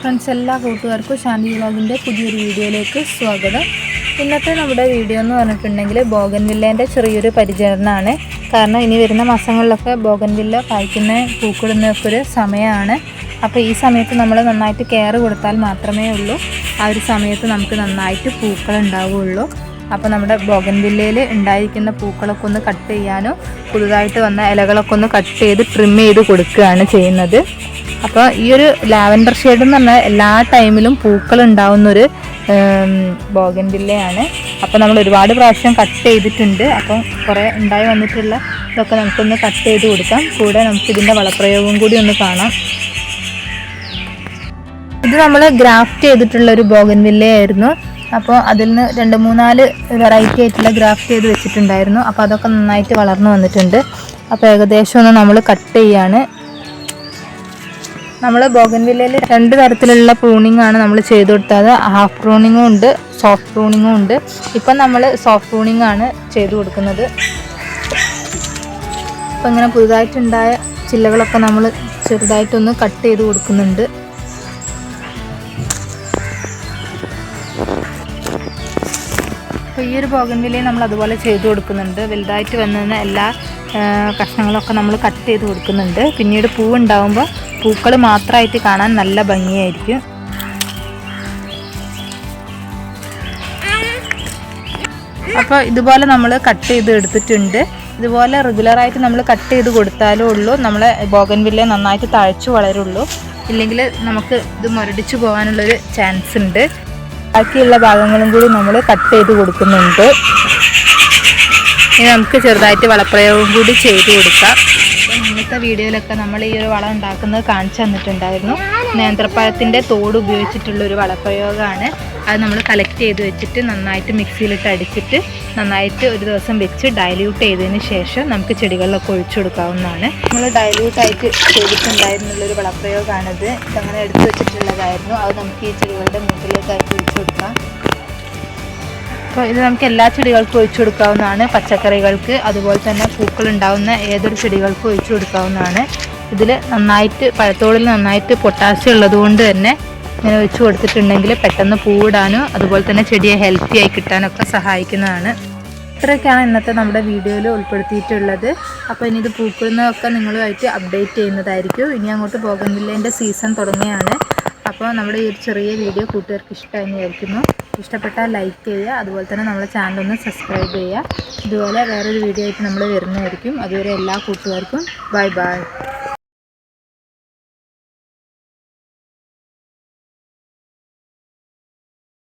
Friends എല്ലാ കൂട്ടുകാർക്കും ശാന്തി വ്ളോഗിന്റെ പുതിയൊരു വീഡിയോയിലേക്ക് സ്വാഗതം. ഇന്നത്തെ നമ്മുടെ വീഡിയോ എന്ന് പറഞ്ഞിട്ടുണ്ടെങ്കിൽ ബോഗൻവില്ലേന്റെ ചെറിയൊരു പരിചരണമാണ്. കാരണം ഇനി വരുന്ന മാസങ്ങളിലൊക്കെ ബോഗൻവില്ല കായ്ക്കുന്ന പൂക്കിടുന്നൊക്കെ ഒരു സമയമാണ്. അപ്പോൾ ഈ സമയത്ത് നമ്മൾ നന്നായിട്ട് കെയർ കൊടുത്താൽ മാത്രമേ ഉള്ളൂ. ആ ഒരു സമയത്ത് നമുക്ക് നന്നായിട്ട് പൂക്കൾ ഉണ്ടാവുകയുള്ളൂ അപ്പോൾ നമ്മുടെ ബോഗൻവില്ലയിൽ ഉണ്ടായിരിക്കുന്ന പൂക്കളൊക്കെ ഒന്ന് കട്ട് ചെയ്യാനോ പുതുതായിട്ട് വന്ന ഇലകളൊക്കെ ഒന്ന് കട്ട് ചെയ്ത് ട്രിം ചെയ്ത് കൊടുക്കുകയാണ് ചെയ്യുന്നത്. അപ്പോൾ ഈ ഒരു ലാവൻഡർ ഷെയ്ഡ് എന്ന് പറഞ്ഞാൽ എല്ലാ ടൈമിലും പൂക്കൾ ഉണ്ടാവുന്നൊരു ബോഗൻവില്ലയാണ്. അപ്പോൾ നമ്മൾ ഒരുപാട് പ്രാവശ്യം കട്ട് ചെയ്തിട്ടുണ്ട്. അപ്പം കുറേ ഉണ്ടായി വന്നിട്ടുള്ള ഇതൊക്കെ നമുക്കൊന്ന് കട്ട് ചെയ്ത് കൊടുക്കാം. കൂടെ ഇതിന്റെ വളപ്രയോഗം കൂടി ഒന്ന് കാണാം. ഇത് നമ്മൾ ഗ്രാഫ്റ്റ് ചെയ്തിട്ടുള്ള ഒരു ബോഗൻവില്ലയായിരുന്നു. അപ്പോൾ അതിൽ നിന്ന് രണ്ട് മൂന്നാൽ വെറൈറ്റി ആയിട്ടുള്ള ഗ്രാഫ്റ്റ് ചെയ്ത് വെച്ചിട്ടുണ്ടായിരുന്നു. അപ്പോൾ അതൊക്കെ നന്നായിട്ട് വളർന്നു വന്നിട്ടുണ്ട്. അപ്പോൾ ഏകദേശം ഒന്ന് നമ്മൾ കട്ട് ചെയ്യാണ്. നമ്മൾ ബോഗൻവില്ലയിൽ രണ്ട് തരത്തിലുള്ള പ്രൂണിംഗ് ആണ് നമ്മൾ ചെയ്തു കൊടുത്തത്. ഹാഫ് പ്രൂണിങ്ങും ഉണ്ട് സോഫ്റ്റ് പ്രൂണിങ്ങും ഉണ്ട്. ഇപ്പം നമ്മൾ സോഫ്റ്റ് പ്രൂണിംഗ് ആണ് ചെയ്തു കൊടുക്കുന്നത്. ഇപ്പം ഇങ്ങനെ പുതുതായിട്ടുണ്ടായ ചില്ലകളൊക്കെ നമ്മൾ ചെറുതായിട്ടൊന്ന് കട്ട് ചെയ്ത് കൊടുക്കുന്നുണ്ട്. അപ്പോൾ ഈ ഒരു ബോഗൻവില്ലയും നമ്മൾ അതുപോലെ ചെയ്തു കൊടുക്കുന്നുണ്ട്. വലുതായിട്ട് വന്നതിന് എല്ലാ കഷ്ണങ്ങളൊക്കെ നമ്മൾ കട്ട് ചെയ്ത് കൊടുക്കുന്നുണ്ട്. പിന്നീട് പൂവ് ഉണ്ടാവുമ്പോൾ പൂക്കൾ മാത്രമായിട്ട് കാണാൻ നല്ല ഭംഗിയായിരിക്കും. അപ്പോൾ ഇതുപോലെ നമ്മൾ കട്ട് ചെയ്ത് എടുത്തിട്ടുണ്ട്. ഇതുപോലെ റെഗുലറായിട്ട് നമ്മൾ കട്ട് ചെയ്ത് കൊടുത്താലേ ഉള്ളൂ. നമ്മളെ ബോഗൻവില്ല നന്നായിട്ട് തഴച്ചു വളരുള്ളൂ. ഇല്ലെങ്കിൽ നമുക്ക് ഇത് മുരടിച്ചു പോകാനുള്ളൊരു ചാൻസ് ഉണ്ട്. ബാക്കിയുള്ള ഭാഗങ്ങളും കൂടി നമ്മൾ കട്ട് ചെയ്ത് കൊടുക്കുന്നുണ്ട്. ഇനി നമുക്ക് ചെറുതായിട്ട് വളപ്രയോഗം കൂടി ചെയ്ത് കൊടുക്കാം. ഇന്നത്തെ വീഡിയോയിലൊക്കെ നമ്മൾ ഈ ഒരു വളം ഉണ്ടാക്കുന്നത് കാണിച്ചു തന്നിട്ടുണ്ടായിരുന്നു. നേന്ത്രപ്പഴത്തിന്റെ തോട് ഉപയോഗിച്ചിട്ടുള്ള ഒരു വളപ്രയോഗമാണ്. അത് നമ്മൾ കളക്ട് ചെയ്ത് വെച്ചിട്ട് നന്നായിട്ട് മിക്സിയിലിട്ട് അടിച്ചിട്ട് നന്നായിട്ട് ഒരു ദിവസം വെച്ച് ഡയല്യൂട്ട് ചെയ്തതിന് ശേഷം നമുക്ക് ചെടികളിലൊക്കെ ഒഴിച്ചു കൊടുക്കാവുന്നതാണ്. നമ്മൾ ഡയല്യൂട്ട് ആയിട്ട് ചെയ്തിട്ടുണ്ടായിരുന്നുള്ളൊരു വളപ്രയോഗമാണിത്. അങ്ങനെ എടുത്തു വെച്ചിട്ടുള്ളതായിരുന്നു. അത് നമുക്ക് ഈ ചെടികളുടെ മുകളിലേക്കായിട്ട് ഒഴിച്ചു കൊടുക്കാം. അപ്പോൾ ഇത് നമുക്ക് എല്ലാ ചെടികൾക്കും ഒഴിച്ചു കൊടുക്കാവുന്നതാണ്. പച്ചക്കറികൾക്ക് അതുപോലെ തന്നെ പൂക്കൾ ഉണ്ടാവുന്ന ഏതൊരു ചെടികൾക്കും ഒഴിച്ചു കൊടുക്കാവുന്നതാണ്. ഇതിൽ നന്നായിട്ട് പഴത്തോളിൽ നന്നായിട്ട് പൊട്ടാസ്യം ഉള്ളതുകൊണ്ട് തന്നെ ഇങ്ങനെ ഒഴിച്ചു കൊടുത്തിട്ടുണ്ടെങ്കിൽ പെട്ടെന്ന് പൂവിടാനും അതുപോലെ തന്നെ ചെടിയെ ഹെൽത്തി ആയി കിട്ടാനൊക്കെ സഹായിക്കുന്നതാണ്. ഇത്രയൊക്കെയാണ് ഇന്നത്തെ നമ്മുടെ വീഡിയോയിൽ ഉൾപ്പെടുത്തിയിട്ടുള്ളത്. അപ്പോൾ ഇനി ഇത് പൂക്കുന്നതൊക്കെ നിങ്ങളുമായിട്ട് അപ്ഡേറ്റ് ചെയ്യുന്നതായിരിക്കും. ഇനി അങ്ങോട്ട് ബോഗൻവില്ലേന്റെ സീസൺ തുടങ്ങിയാണ് അപ്പോൾ നമ്മുടെ ഈ ഒരു ചെറിയ വീഡിയോ കൂട്ടുകാർക്ക് ഇഷ്ടമായി വിചാരിക്കുന്നു. ഇഷ്ടപ്പെട്ടാൽ ലൈക്ക് ചെയ്യുക അതുപോലെ തന്നെ നമ്മുടെ ചാനൽ ഒന്ന് സബ്സ്ക്രൈബ് ചെയ്യുക. ഇതുപോലെ വേറൊരു വീഡിയോ ആയിട്ട് നമ്മൾ വരുന്നതായിരിക്കും. അതുവരെ എല്ലാ കൂട്ടുകാർക്കും ബൈ ബൈ